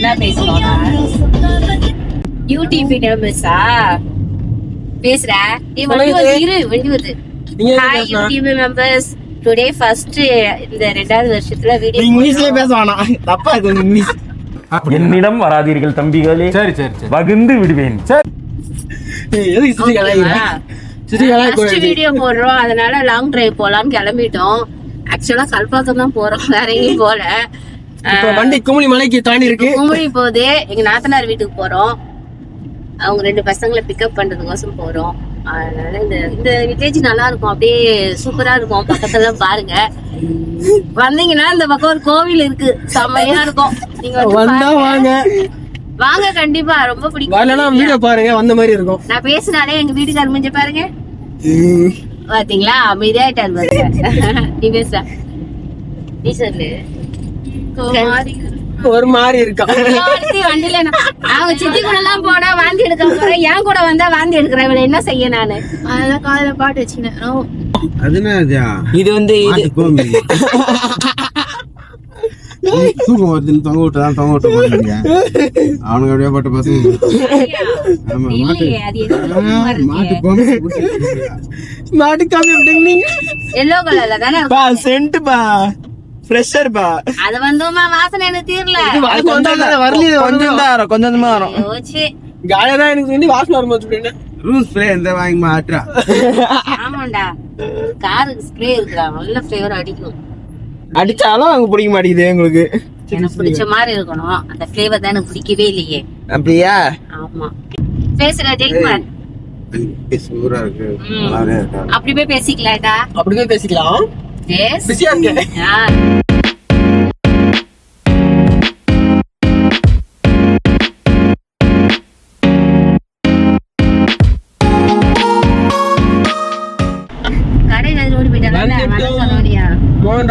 என்ன ஃபேமஸா பேசுற. நீ வண்டி. வந்து இரு வண்டி வருது ஹாய் பேசணும்? யூடியூப் மெம்பர்ஸ் டுடே ஃபர்ஸ்ட் இந்த ரெண்டாவது வருஷத்துல வீடியோ இங்கிலீஷ்லயே பேச வேணாம். தப்பா இது உங்க இங்கிலீஷ் என்னிடம் வராதீர்கள் தம்பிகளே. சரி சரி வகுந்து விடுவேன். சரி. வீடியோ போடுறோம். அதனால லாங் டிரைவ் போலாம்னு கிளம்பிட்டோம். ஆக்சுவலா கல்பாக்கம் தான் போறோம். வேற எங்கேயும் போல. இப்ப வண்டி குமுளி மலைக்கு தாண்டி இருக்கு. கும்படி போகுது எங்க நாத்தனார் வீட்டுக்கு போறோம். அவங்க ரெண்டு பசங்களை பிக்கப் பண்றதுக்கோசம் போறோம். அதனால இந்த இந்த வில்லேஜ் நல்லா இருக்கும். அப்படியே சூப்பரா இருக்கும். பக்கத்துல பாருங்க. வந்தீங்கன்னா இந்த பக்கம் ஒரு கோவில் இருக்கு. செம்மையா இருக்கும். நீங்க வந்து. வாங்க. வாங்க கண்டிப்பா. ரொம்ப பிடிக்கும். வீடியோ பாருங்க. வந்த மாதிரி இருக்கும். நான் பேசினாலே எங்க வீட்டுக்காரர் முடிஞ்ச பாருங்க. பாத்தீங்களா? அமைதியாயிட்டாரு பாருங்க. நீ பேசுற நீ சொல்லு. ஒரு மாதிரி இருக்கா. ஒருத்தி வண்டியில நான். அவங்க சித்தி கூட எல்லாம் போனா வாந்தி எடுக்க போறேன். என் கூட வந்தா வாந்தி எடுக்கிறேன். இவளை என்ன செய்ய நானு? அதெல்லாம் காதுல பாட்டு வச்சுனேன் இது? வந்து தூக்கம் வருதுன்னு தொங்க விட்டுதான் தொங்க விட்டு போறீங்க அவனுக்கு அப்படியே பட்ட பசங்க. ஆமா மாட்டு இல்லையே அது என்ன மாட்டு கோமி மாட்டு காமி அப்படிங்க எல்லோ கலர்ல தானே பா சென்ட் பா. ஃப்ரெஷர் பா. அது வந்துமா வாசனை எனக்கு தீரல. கொஞ்சம் வரல கொஞ்சம் தான் வரும் கொஞ்சம் தான் வரும். காலையில தான் எனக்கு வந்து வாசனை வரும்போது ரூல் ஸ்ப்ரே எந்த வாங்கி மாட்டுறா? ஆமாண்டா. காருக்கு ஸ்ப்ரே இருக்குடா நல்ல ஃபிளேவர் அடிக்கும். அடிச்சாலும் அங்க பிடிக்க மாட்டேங்குது உங்களுக்கு எனக்கு பிடிச்ச மாதிரி இருக்கணும். அந்த ஃபிளேவர் தான் எனக்கு பிடிக்கவே இல்லையே. அப்படியா? ஆமா. பேசுற ஜெயக்குமார். சூரா இருக்கு. நல்லாவே இருக்கா அப்படி போய் பேசிக்கலாம். எஸ் பிஸியா இருக்கேன் கடையில ஓடி போயிட்டாங்க வந்துட்டோம். சொல்ல முடியா மோகன்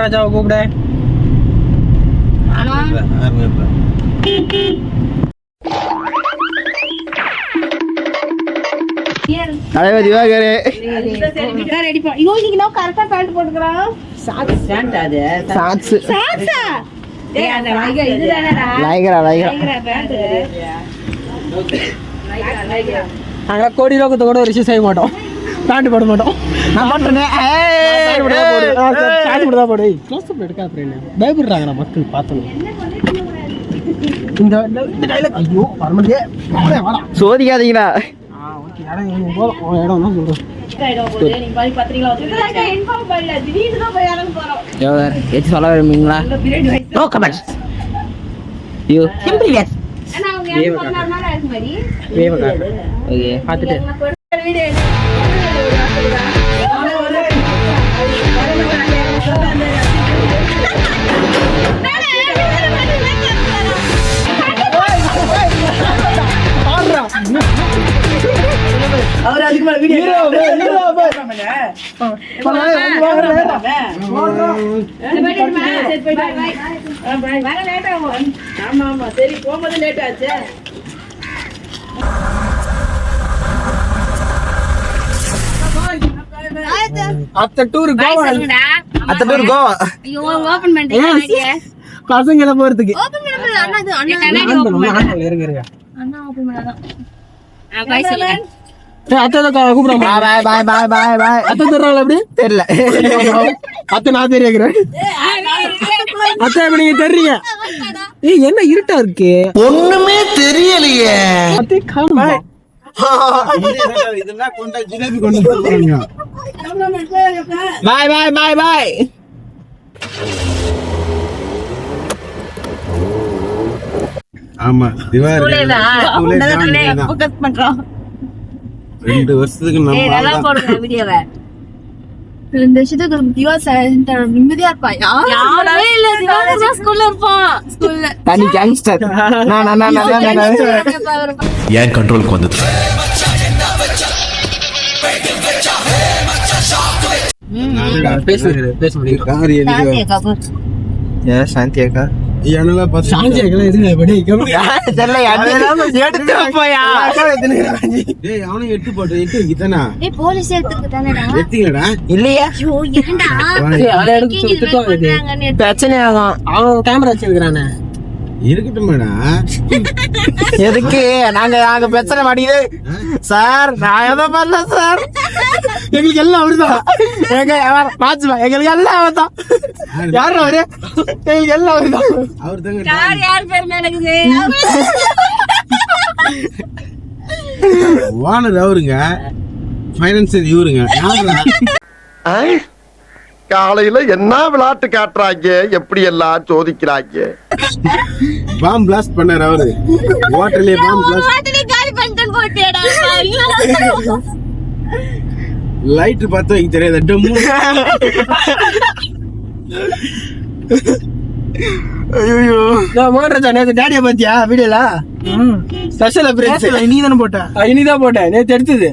ரெடி பண்ண ஐயோ இன்னைக்கு நான் கரெக்டா பேண்ட் போட்டுக்கறான் ஏய் அந்த லைகா இதுதானடா? நாங்கள் கோடி லோகத்தை கூட ஒரு விஷயம் செய்ய மாட்டோம். பேண்ட் போட மாட்டோம். நான் பண்ணுறேன் போடு தான் போடு. க்ளோஸ் அப் எடுக்க அப்புறம் என்ன? பயப்படுறாங்கண்ணா மக்கள் பார்த்தோம் இந்த இந்த dialogue, ஐயோ வரமாட்டே வாடா. சோதிக்காதீங்களா ஆ ஓகே இடம் இவங்க போதும் உன் இடம் தான் சொல்கிறேன் இன்ஃபார்ம் பண்ணல. திடீர்னு தான் போய் இறங்க போறோம் யோகர் எது சொல்ல விரும்புங்களா நோ கமெண்ட்ஸ் ஐயோ சிம்பிள் எஸ் ஆனா அவர் அதுக்கு மேல அத்த டூர் கோவா. அத்த பேர் கோவா. ஐயோ ஓபன் பண்ணிட்டீங்க பசங்களை போறதுக்கு. ஓபன் பண்ணல அண்ணா இது ஓபன் இருங்க இருங்க அண்ணா பண்ணாதான். பாய் சொல்லுங்க. கூப்பிடுறாங்க பாய் பாய் பாய் பாய் பாய் அத்தை தர்றாங்களா எப்படி தெரியல. அத்தை நான் அத்தை இப்ப நீங்க தெரியுங்க ஏய் என்ன இருட்டா இருக்கு? ஒண்ணுமே தெரியலையே. அத்தை காணுமா? பாய். பாய் பாய் பாய் ஆமா திவாரி. பண்றோம். ரெண்டு வருஷத்துக்கு நம்ம போடுங்க வீடியோவை. ரெண்டு வருஷத்துக்கு திவா நிம்மதியா இருப்பா. யாருமே இல்ல திவாகர் ஸ்கூல்ல தனி கேங்ஸ்டர் நான் நான் நான் என் கண்ட்ரோலுக்கு வந்தது? பேசுங்க பேச முடியும் கார் எழுதி ஏ சாந்தி அக்கா. சாஞ்சி இருங்க படி தெரியல எடுத்து போயா? டேய் அவனும் எட்டு போட்டு எட்டு வைக்கத்தானா ஏய் போலீஸ் எடுத்துக்கு தானடா எத்தீங்கடா இல்லையா. ஐயோ ஏன்டா? எடுத்து பிரச்சனை ஆகும். அவன் கேமரா வச்சிருக்கிறானே. இருக்கட்டும் மேடம் எதுக்கு? நாங்க நாங்க பிரச்சனை மாட்டேங்குது சார் நான் எதோ பண்ணல சார். எங்களுக்கு எல்லாம் அவருதான் எங்க பாச்சுமா எங்களுக்கு எல்லாம் அவர் தான் யாரு அவரு? எங்களுக்கு எல்லாம் அவருதான் அவர் தாங்க யார் பேர் ஓனர் அவருங்க. ஃபைனான்சியர் இவருங்க. யாருடா? காலையில என்ன விளையாட்டு காட்டுறாங்க? எப்படி எல்லாம் சோதிக்கிறாங்க? பாம் பிளாஸ்ட் பண்ணாரு அவரு. ஹோட்டல்லே பாம் பிளாஸ்ட் ஹோட்டலே லைட் பார்த்து வைக்க தெரியாது. டம்மு ஐயோ மோகன்ராஜா நேத்து டேடிய பாத்தியா வீடியோல? ஸ்பெஷல் அப்பியரன்ஸ் நீ தானே போட்ட நீ தான் போட்ட நேத்து எடுத்தது.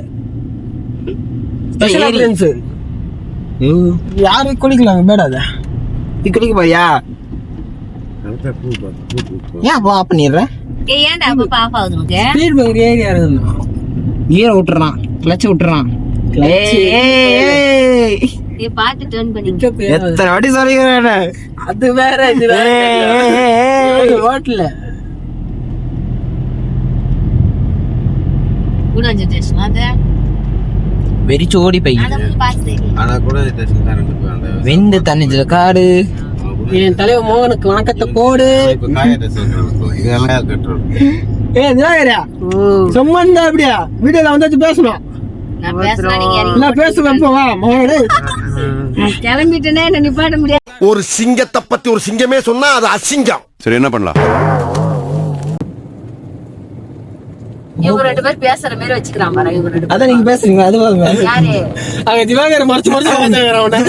ஸ்பெஷல் அப்பியரன்ஸ் யாரு குளிக்கலாம் மேடாத நீ குளிக்க போறியா ஏன் அப்போ ஆஃப் பண்ணிடுறேன் ஏய் ஏன்டா அப்ப பாப்பா ஆகுது உனக்கு ஸ்பீட் பிரேக்கர் ஏரியா இருந்தான் கியரை விட்டுறான் கிளச் விட்டுறான் ஏய் பாத்து டர்ன் பண்ணி எத்தனை வாட்டி சொல்லிக்கிறேன் அது வேற இது ஹோட்டல்ல கூட போய் அத போய் பாத்து ஆனா கூட ஸ்டேஷன் தான் ரெண்டு பேரும் அந்த வெந்து தண்ணிச்ச காடு. என் தலைவர் மோகனுக்கு வணக்கத்தை போடு. ஏ திவாகரியா சும்மா இருந்தா அப்படியா வீடியோல வந்தாச்சு பேசணும். ஒரு சிங்கத்தை பத்தி ஒரு சிங்கமே சொன்னா அது அசிங்கம். சரி என்ன பண்ணலாம்? இவங்க ரெண்டு பேரும் பேசுற மாதிரி வச்சுக்கிறான் பாரு இவங்க ரெண்டு பேரும் அதான் நீங்க பேசுறீங்க அது பாருங்க. யாரு? அங்க திவாகர் மறைச்சு மறைச்சு பேசுறேன் அவனை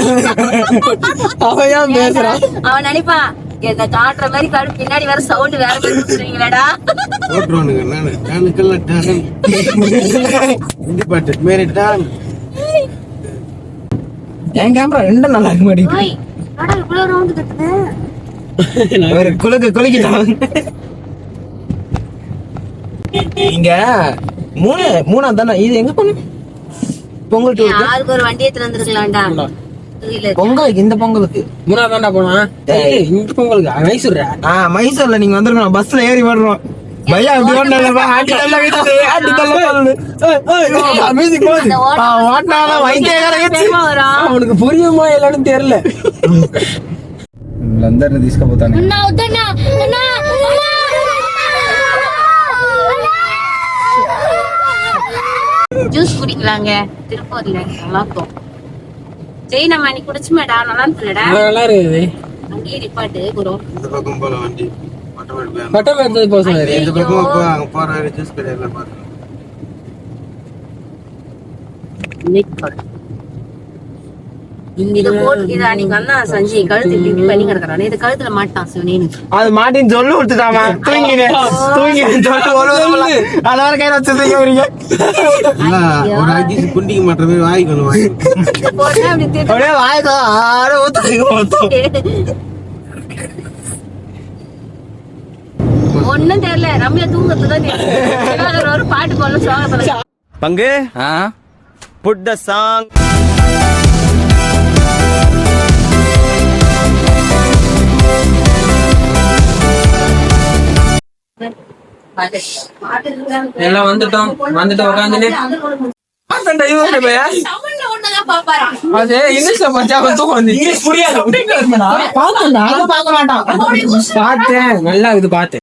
அவன் ஏன் பேசுறான்? அவன் நினைப்பான் என்ன காட்டுற மாதிரி காடு பின்னாடி வேற சவுண்ட் வேற மாதிரி கொடுத்துருவீங்களாடா. என் கேமரா ரெண்டும் நல்லா இருக்க மாட்டேங்குது. குலுக்கு குலுக்கிட்டான். இங்க மூணு மூணா தானே இது எங்க போன பொங்கல் டூர் யாருக்கு ஒரு வண்டி எடுத்து வந்துருக்கலாம்டா இல்ல பொங்கலுக்கு இந்த பொங்கலுக்கு மூணா தாண்டா போனா இந்த பொங்கலுக்கு மைசூர் ஆ மைசூர்ல நீங்க வந்துருக்கணும் பஸ்ல ஏறி வர்றோம் பையா அப்படி ஓடல ஆண்டி நல்லா விடுது ஆண்டி நல்லா சொல்லுது மியூசிக் போகுது ஓட்டினால வைத்தியக்காரங்க தெரியுமா வரும் அவனுக்கு புரியுமா இல்லைன்னு தெரியல వీళ్ళందరినీ తీసుకుపోతాను ஜூஸ் குடிக்கலாங்க. திருப்பூர்ல நல்லா இருக்கும் ஜெய் நம்ம அன்னைக்கு குடிச்சுமேடா. நல்லா இருந்துலடா நல்லா இருக்குது அங்கேயே நிப்பாட்டு குரும் இந்த பக்கம் போல வண்டி. மட்டமேடு போய் போக சொன்னாரு இந்த பக்கம் போ அங்க போற வரை ஜூஸ் கடையில பாருங்க இது போட்டு இது அன்னைக்கு வந்தான் சஞ்சய் கழுத்து இப்படி இப்படி பண்ணி கிடக்குறான் இது கழுத்துல மாட்டான் சிவனேன்னு அது மாட்டின்னு சொல்லு கொடுத்துட்டாமா. தூங்கினேன் சொல்லு ஒரு அது வர கையில வச்சு ஒரு குண்டிக்கு அப்படியே ஆறு தெரியல. ரம்யா தூங்கறது தான் தெரியும் ஒரு பாட்டு போடல சோகத்துல பங்கு? புட் த சாங் எல்லாம் வந்துட்டோம். வந்துட்டு உட்காந்துட்டு அது இங்கிலீஷ்ல படிச்சா வந்து பார்த்தேன். நல்லா இது பார்த்தேன்.